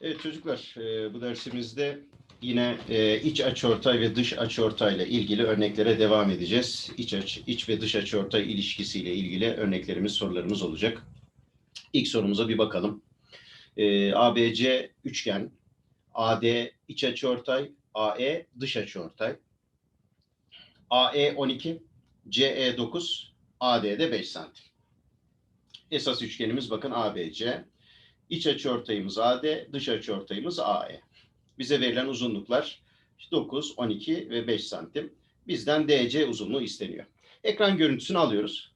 Evet çocuklar, e, bu dersimizde yine e, iç açıortay ve dış açıortay ile ilgili örneklere devam edeceğiz. İç aç, iç ve dış açıortay ilişkisiyle ilgili örneklerimiz, sorularımız olacak. İlk sorumuza bir bakalım. E, ABC üçgen, AD iç açıortay, AE dış açıortay. AE 12, CE 9, AD'de 5 santim. Esas üçgenimiz bakın ABC. İç açıortayımız AD, dış açıortayımız AE. Bize verilen uzunluklar 9, 12 ve 5 santim. Bizden DC uzunluğu isteniyor. Ekran görüntüsünü alıyoruz.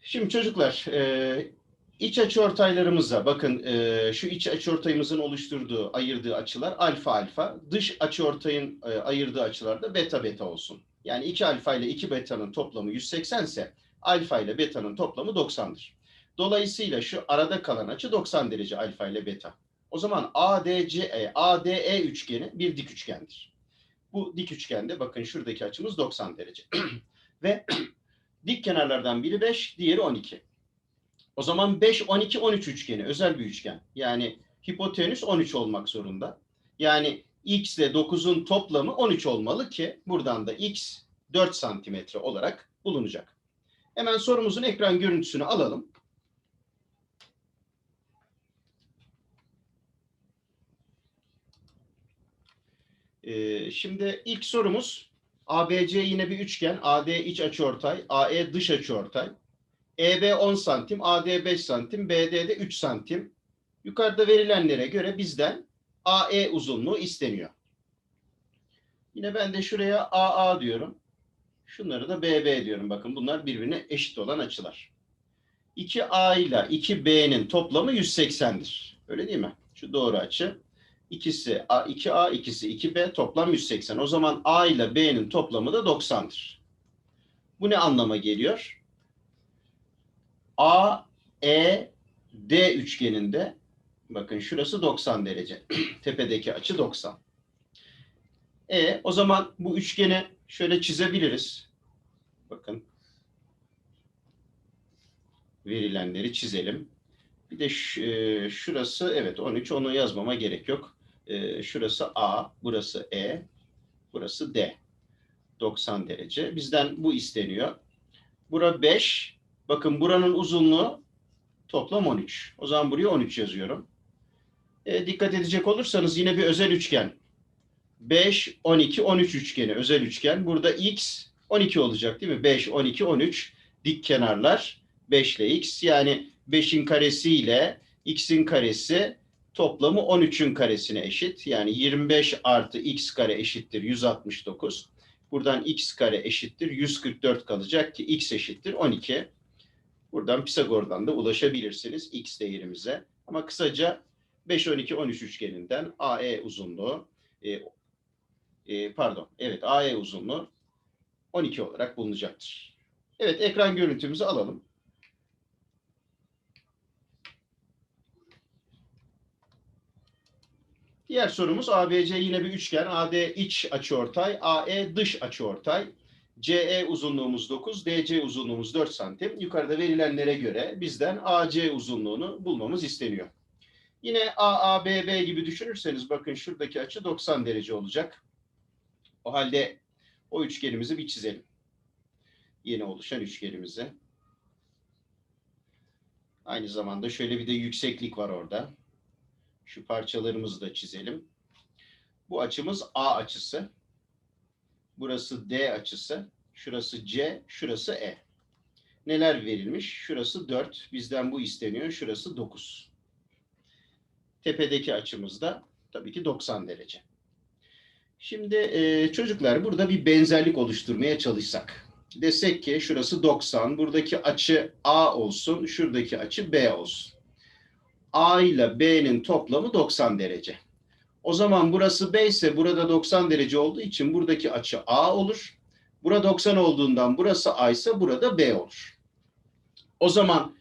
Şimdi çocuklar, e, iç açıortaylarımıza bakın e, şu iç açıortayımızın oluşturduğu, ayırdığı açılar alfa alfa. Dış açıortayın e, ayırdığı açılar da beta beta olsun. Yani 2 alfa ile 2 beta'nın toplamı 180 ise alfa ile beta'nın toplamı 90'dır. Dolayısıyla şu arada kalan açı 90 derece alfa ile beta. O zaman ADCE, ADE üçgeni bir dik üçgendir. Bu dik üçgende bakın şuradaki açımız 90 derece. Ve dik kenarlardan biri 5, diğeri 12. O zaman 5, 12, 13 üçgeni özel bir üçgen. Yani hipotenüs 13 olmak zorunda. Yani x ile 9'un toplamı 13 olmalı ki buradan da x 4 santimetre olarak bulunacak. Hemen sorumuzun ekran görüntüsünü alalım. Ee, şimdi ilk sorumuz ABC yine bir üçgen. AD iç açıortay, AE dış açıortay. EB 10 santim, AD 5 santim, BD de 3 santim. Yukarıda verilenlere göre bizden AE uzunluğu isteniyor. Yine ben de şuraya AA diyorum. Şunları da BB diyorum. Bakın bunlar birbirine eşit olan açılar. 2A ile 2B'nin toplamı 180'dir. Öyle değil mi? Şu doğru açı. İkisi A, 2A, ikisi 2B toplam 180. O zaman A ile B'nin toplamı da 90'dır. Bu ne anlama geliyor? A, E, D üçgeninde bakın şurası 90 derece. Tepedeki açı 90. E o zaman bu üçgeni şöyle çizebiliriz. Bakın. Verilenleri çizelim. Bir de e, şurası evet 13 onu yazmama gerek yok. E, şurası A, burası E, burası D. 90 derece. Bizden bu isteniyor. Bura 5. Bakın buranın uzunluğu toplam 13. O zaman buraya 13 yazıyorum. E, dikkat edecek olursanız yine bir özel üçgen. 5, 12, 13 üçgeni özel üçgen. Burada x 12 olacak değil mi? 5, 12, 13 dik kenarlar 5 ile x yani 5'in karesi ile x'in karesi toplamı 13'ün karesine eşit. Yani 25 artı x kare eşittir 169. Buradan x kare eşittir 144 kalacak ki x eşittir 12. Buradan Pisagor'dan da ulaşabilirsiniz x değerimize. Ama kısaca 5, 12, 13 üçgeninden AE uzunluğu e, pardon, evet AE uzunluğu 12 olarak bulunacaktır. Evet, ekran görüntümüzü alalım. Diğer sorumuz ABC yine bir üçgen. AD iç açıortay, AE dış açıortay. CE uzunluğumuz 9, DC uzunluğumuz 4 santim. Yukarıda verilenlere göre bizden AC uzunluğunu bulmamız isteniyor. Yine AABB gibi düşünürseniz bakın şuradaki açı 90 derece olacak. O halde o üçgenimizi bir çizelim. Yeni oluşan üçgenimizi. Aynı zamanda şöyle bir de yükseklik var orada. Şu parçalarımızı da çizelim. Bu açımız A açısı. Burası D açısı. Şurası C, şurası E. Neler verilmiş? Şurası 4. Bizden bu isteniyor. Şurası 9. Tepedeki açımız da tabii ki 90 derece. Şimdi e, çocuklar burada bir benzerlik oluşturmaya çalışsak. Desek ki şurası 90, buradaki açı A olsun, şuradaki açı B olsun. A ile B'nin toplamı 90 derece. O zaman burası B ise burada 90 derece olduğu için buradaki açı A olur. Burada 90 olduğundan burası A ise burada B olur. O zaman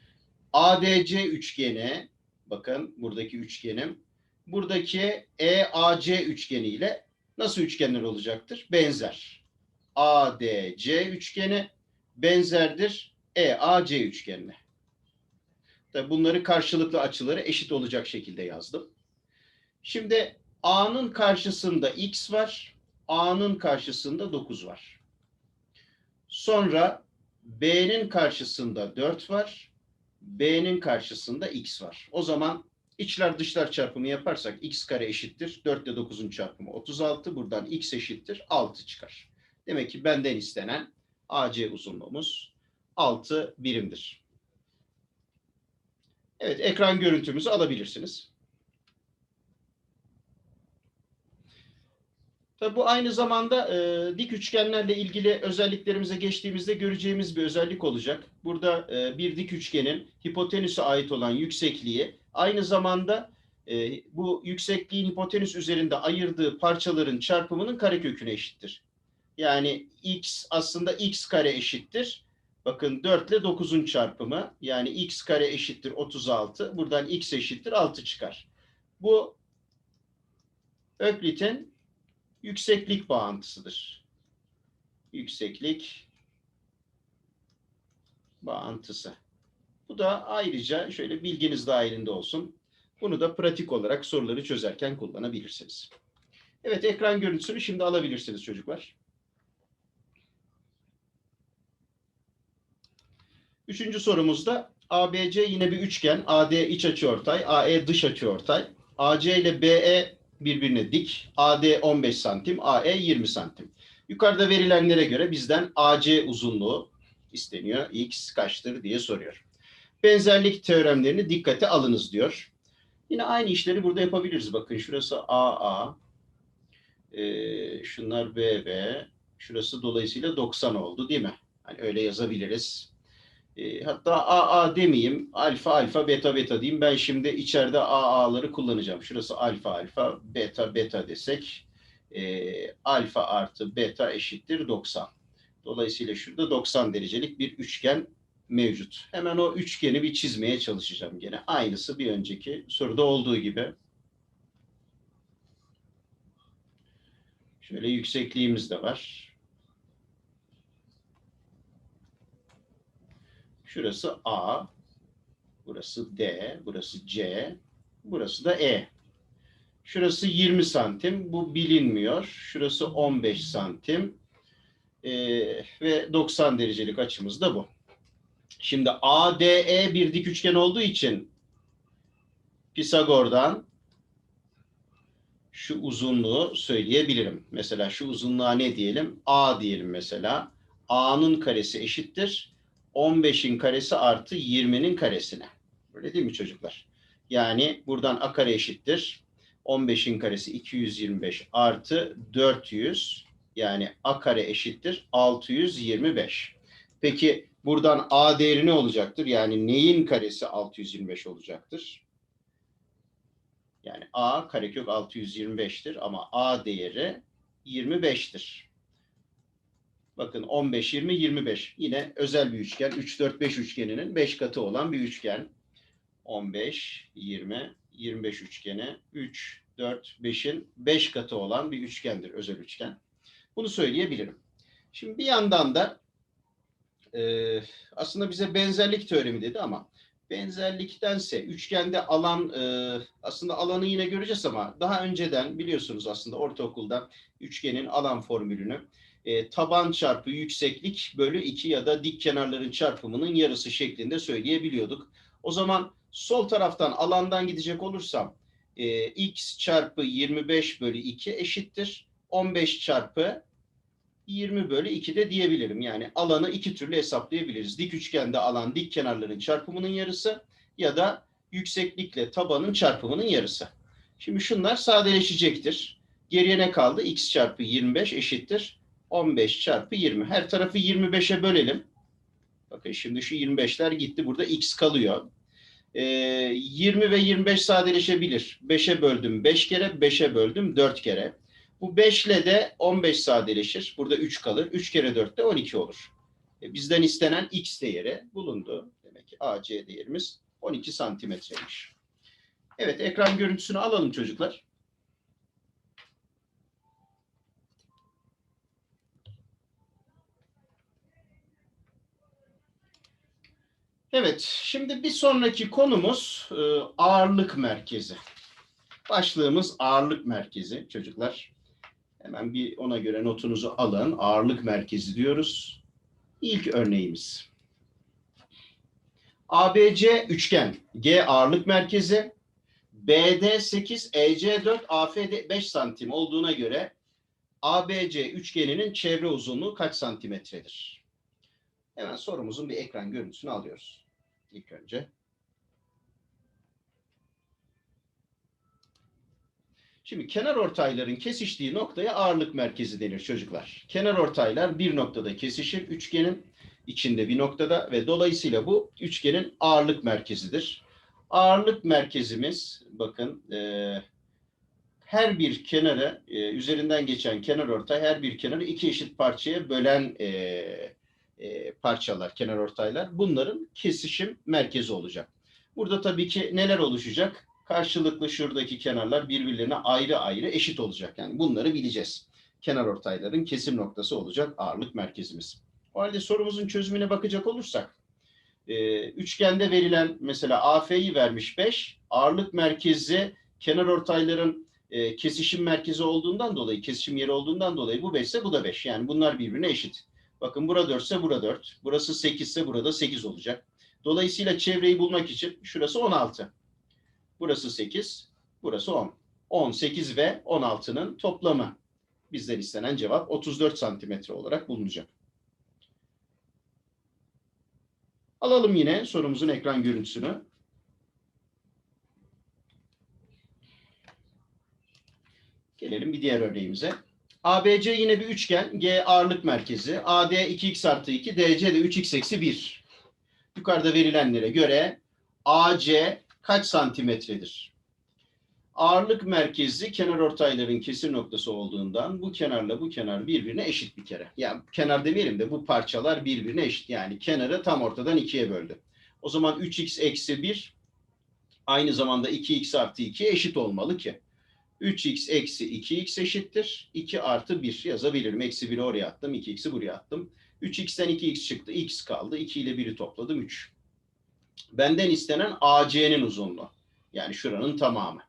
ADC üçgeni, bakın buradaki üçgenim, buradaki EAC üçgeni ile nasıl üçgenler olacaktır? Benzer. ADC üçgeni benzerdir EAC üçgenine. Tabii bunları karşılıklı açıları eşit olacak şekilde yazdım. Şimdi A'nın karşısında X var. A'nın karşısında 9 var. Sonra B'nin karşısında 4 var. B'nin karşısında X var. O zaman içler dışlar çarpımı yaparsak X kare eşittir. 4 ile 9'un çarpımı 36. Buradan X eşittir. 6 çıkar. Demek ki benden istenen AC uzunluğumuz 6 birimdir. Evet, ekran görüntümüzü alabilirsiniz. Tabii bu aynı zamanda e, dik üçgenlerle ilgili özelliklerimize geçtiğimizde göreceğimiz bir özellik olacak. Burada e, bir dik üçgenin hipotenüse ait olan yüksekliği aynı zamanda e, bu yüksekliğin hipotenüs üzerinde ayırdığı parçaların çarpımının kareköküne eşittir. Yani x aslında x kare eşittir. Bakın 4 ile 9'un çarpımı yani x kare eşittir 36. Buradan x eşittir 6 çıkar. Bu Öklit'in yükseklik bağıntısıdır. Yükseklik bağıntısı. Bu da ayrıca şöyle bilginiz dahilinde olsun. Bunu da pratik olarak soruları çözerken kullanabilirsiniz. Evet ekran görüntüsünü şimdi alabilirsiniz çocuklar. Üçüncü sorumuzda ABC yine bir üçgen. AD iç açıortay, AE dış açıortay. AC ile BE birbirine dik. AD 15 santim, AE 20 santim. Yukarıda verilenlere göre bizden AC uzunluğu isteniyor. X kaçtır diye soruyor. Benzerlik teoremlerini dikkate alınız diyor. Yine aynı işleri burada yapabiliriz. Bakın şurası AA, e, şunlar BB, şurası dolayısıyla 90 oldu değil mi? Hani öyle yazabiliriz. E, hatta AA demeyeyim, alfa alfa beta beta diyeyim. Ben şimdi içeride AA'ları kullanacağım. Şurası alfa alfa beta beta desek e, alfa artı beta eşittir 90. Dolayısıyla şurada 90 derecelik bir üçgen mevcut. Hemen o üçgeni bir çizmeye çalışacağım gene. Aynısı bir önceki soruda olduğu gibi. Şöyle yüksekliğimiz de var. Şurası A, burası D, burası C, burası da E. Şurası 20 santim, bu bilinmiyor. Şurası 15 santim ee, ve 90 derecelik açımız da bu. Şimdi ADE bir dik üçgen olduğu için Pisagor'dan şu uzunluğu söyleyebilirim. Mesela şu uzunluğa ne diyelim? A diyelim mesela. A'nın karesi eşittir. 15'in karesi artı 20'nin karesine. Öyle değil mi çocuklar? Yani buradan A kare eşittir. 15'in karesi 225 artı 400 yani A kare eşittir 625. Peki buradan A değeri ne olacaktır? Yani neyin karesi 625 olacaktır? Yani A karekök 625'tir ama A değeri 25'tir. Bakın 15, 20, 25. Yine özel bir üçgen. 3, 4, 5 üçgeninin 5 katı olan bir üçgen. 15, 20, 25 üçgeni. 3, 4, 5'in 5 katı olan bir üçgendir özel üçgen. Bunu söyleyebilirim. Şimdi bir yandan da e, aslında bize benzerlik teoremi dedi ama benzerliktense üçgende alan e, aslında alanı yine göreceğiz ama daha önceden biliyorsunuz aslında ortaokulda üçgenin alan formülünü e, taban çarpı yükseklik bölü 2 ya da dik kenarların çarpımının yarısı şeklinde söyleyebiliyorduk. O zaman sol taraftan alandan gidecek olursam e, x çarpı 25 bölü 2 eşittir. 15 çarpı 20 bölü 2 de diyebilirim. Yani alanı iki türlü hesaplayabiliriz. Dik üçgende alan dik kenarların çarpımının yarısı ya da yükseklikle tabanın çarpımının yarısı. Şimdi şunlar sadeleşecektir. Geriye ne kaldı? x çarpı 25 eşittir. 15 çarpı 20. Her tarafı 25'e bölelim. Bakın şimdi şu 25'ler gitti. Burada x kalıyor. Ee, 20 ve 25 sadeleşebilir. 5'e böldüm 5 kere, 5'e böldüm 4 kere. Bu 5 ile de 15 sadeleşir. Burada 3 kalır. 3 kere 4 de 12 olur. E, bizden istenen x değeri bulundu. Demek ki AC değerimiz 12 santimetreymiş. Evet ekran görüntüsünü alalım çocuklar. Evet, şimdi bir sonraki konumuz e, ağırlık merkezi. Başlığımız ağırlık merkezi çocuklar. Hemen bir ona göre notunuzu alın. Ağırlık merkezi diyoruz. İlk örneğimiz. ABC üçgen, G ağırlık merkezi, BD 8, EC 4, AFD 5 santim olduğuna göre ABC üçgeninin çevre uzunluğu kaç santimetredir? Hemen sorumuzun bir ekran görüntüsünü alıyoruz. İlk önce. Şimdi kenar ortayların kesiştiği noktaya ağırlık merkezi denir çocuklar. Kenar ortaylar bir noktada kesişir üçgenin içinde bir noktada ve dolayısıyla bu üçgenin ağırlık merkezidir. Ağırlık merkezimiz bakın e, her bir kenarı e, üzerinden geçen kenar ortay her bir kenarı iki eşit parçaya bölen e, parçalar, kenar ortaylar bunların kesişim merkezi olacak. Burada tabii ki neler oluşacak? Karşılıklı şuradaki kenarlar birbirlerine ayrı ayrı eşit olacak. Yani bunları bileceğiz. Kenar ortayların kesim noktası olacak ağırlık merkezimiz. O halde sorumuzun çözümüne bakacak olursak, e, üçgende verilen mesela AF'yi vermiş 5, ağırlık merkezi kenar ortayların e, kesişim merkezi olduğundan dolayı, kesişim yeri olduğundan dolayı bu 5 ise bu da 5. Yani bunlar birbirine eşit. Bakın burada 4 ise burada 4. Burası 8 ise burada 8 olacak. Dolayısıyla çevreyi bulmak için şurası 16. Burası 8, burası 10. 18 ve 16'nın toplamı. Bizden istenen cevap 34 santimetre olarak bulunacak. Alalım yine sorumuzun ekran görüntüsünü. Gelelim bir diğer örneğimize. ABC yine bir üçgen. G ağırlık merkezi. AD 2x artı 2, DC de 3x eksi 1. Yukarıda verilenlere göre AC kaç santimetredir? Ağırlık merkezi kenar ortayların kesim noktası olduğundan bu kenarla bu kenar birbirine eşit bir kere. Yani kenar demeyelim de bu parçalar birbirine eşit. Yani kenarı tam ortadan ikiye böldü. O zaman 3x eksi 1 aynı zamanda 2x artı 2 eşit olmalı ki. 3x eksi 2x eşittir. 2 artı 1 yazabilirim. Eksi 1'i oraya attım. 2x'i buraya attım. 3x'ten 2x çıktı. x kaldı. 2 ile 1'i topladım. 3. Benden istenen AC'nin uzunluğu. Yani şuranın tamamı.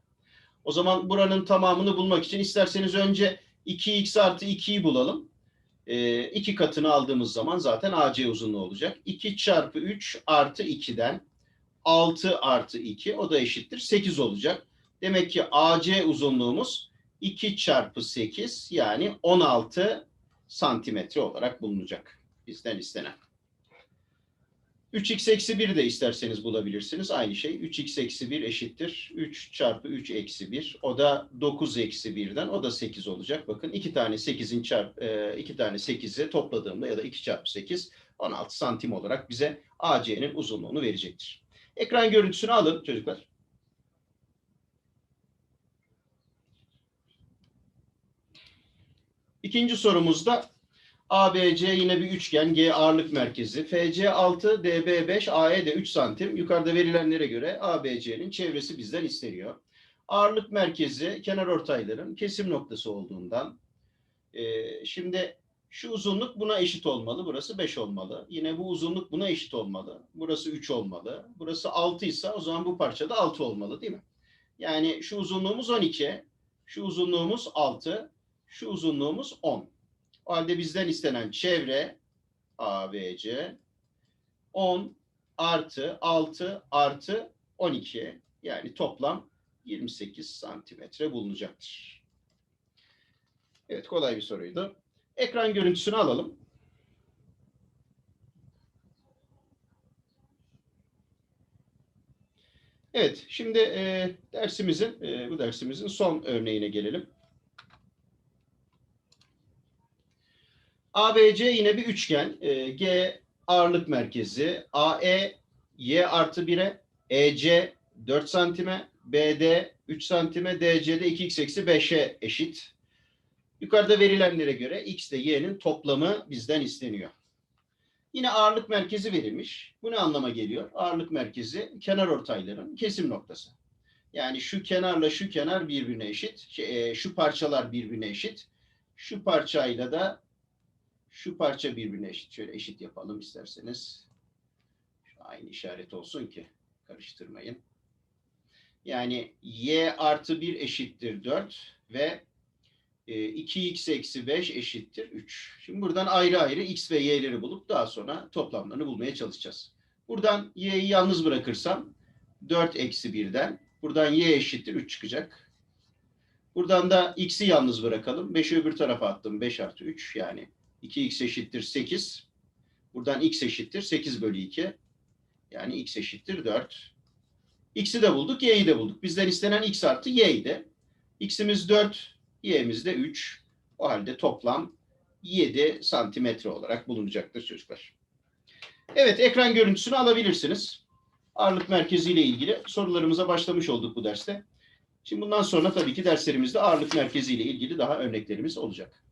O zaman buranın tamamını bulmak için isterseniz önce 2x artı 2'yi bulalım. E, katını aldığımız zaman zaten AC uzunluğu olacak. 2 çarpı 3 artı 2'den 6 artı 2 o da eşittir 8 olacak. Demek ki AC uzunluğumuz 2 çarpı 8 yani 16 santimetre olarak bulunacak. Bizden istenen. 3x eksi 1 de isterseniz bulabilirsiniz. Aynı şey 3x eksi 1 eşittir. 3 çarpı 3 eksi 1. O da 9 eksi 1'den o da 8 olacak. Bakın iki tane 8'in çarp e, iki tane 8'i topladığımda ya da 2 çarpı 8 16 santim olarak bize AC'nin uzunluğunu verecektir. Ekran görüntüsünü alın çocuklar. İkinci sorumuzda ABC yine bir üçgen G ağırlık merkezi. FC 6, DB 5, AE de 3 santim. Yukarıda verilenlere göre ABC'nin çevresi bizden isteniyor. Ağırlık merkezi kenar ortayların kesim noktası olduğundan e, şimdi şu uzunluk buna eşit olmalı. Burası 5 olmalı. Yine bu uzunluk buna eşit olmalı. Burası 3 olmalı. Burası 6 ise o zaman bu parça da 6 olmalı değil mi? Yani şu uzunluğumuz 12. Şu uzunluğumuz 6. Şu uzunluğumuz 10. O halde bizden istenen çevre ABC 10 artı 6 artı 12 yani toplam 28 santimetre bulunacaktır. Evet kolay bir soruydu. Ekran görüntüsünü alalım. Evet şimdi e, dersimizin e, bu dersimizin son örneğine gelelim. ABC yine bir üçgen. E, G ağırlık merkezi. AE Y artı 1'e. EC 4 santime. BD 3 santime. DC'de 2x eksi 5'e eşit. Yukarıda verilenlere göre x ile y'nin toplamı bizden isteniyor. Yine ağırlık merkezi verilmiş. Bu ne anlama geliyor? Ağırlık merkezi kenar ortayların kesim noktası. Yani şu kenarla şu kenar birbirine eşit. Şu parçalar birbirine eşit. Şu parçayla da şu parça birbirine eşit. Şöyle eşit yapalım isterseniz. Şu Aynı işaret olsun ki karıştırmayın. Yani y artı 1 eşittir 4 ve e, 2x eksi 5 eşittir 3. Şimdi buradan ayrı ayrı x ve y'leri bulup daha sonra toplamlarını bulmaya çalışacağız. Buradan y'yi yalnız bırakırsam 4 eksi 1'den buradan y eşittir 3 çıkacak. Buradan da x'i yalnız bırakalım. 5'i öbür tarafa attım. 5 artı 3 yani 2x eşittir 8. Buradan x eşittir 8 bölü 2. Yani x eşittir 4. X'i de bulduk, y'yi de bulduk. Bizden istenen x artı y idi. X'imiz 4, y'miz de 3. O halde toplam 7 santimetre olarak bulunacaktır çocuklar. Evet, ekran görüntüsünü alabilirsiniz. Ağırlık merkezi ile ilgili sorularımıza başlamış olduk bu derste. Şimdi bundan sonra tabii ki derslerimizde ağırlık merkezi ile ilgili daha örneklerimiz olacak.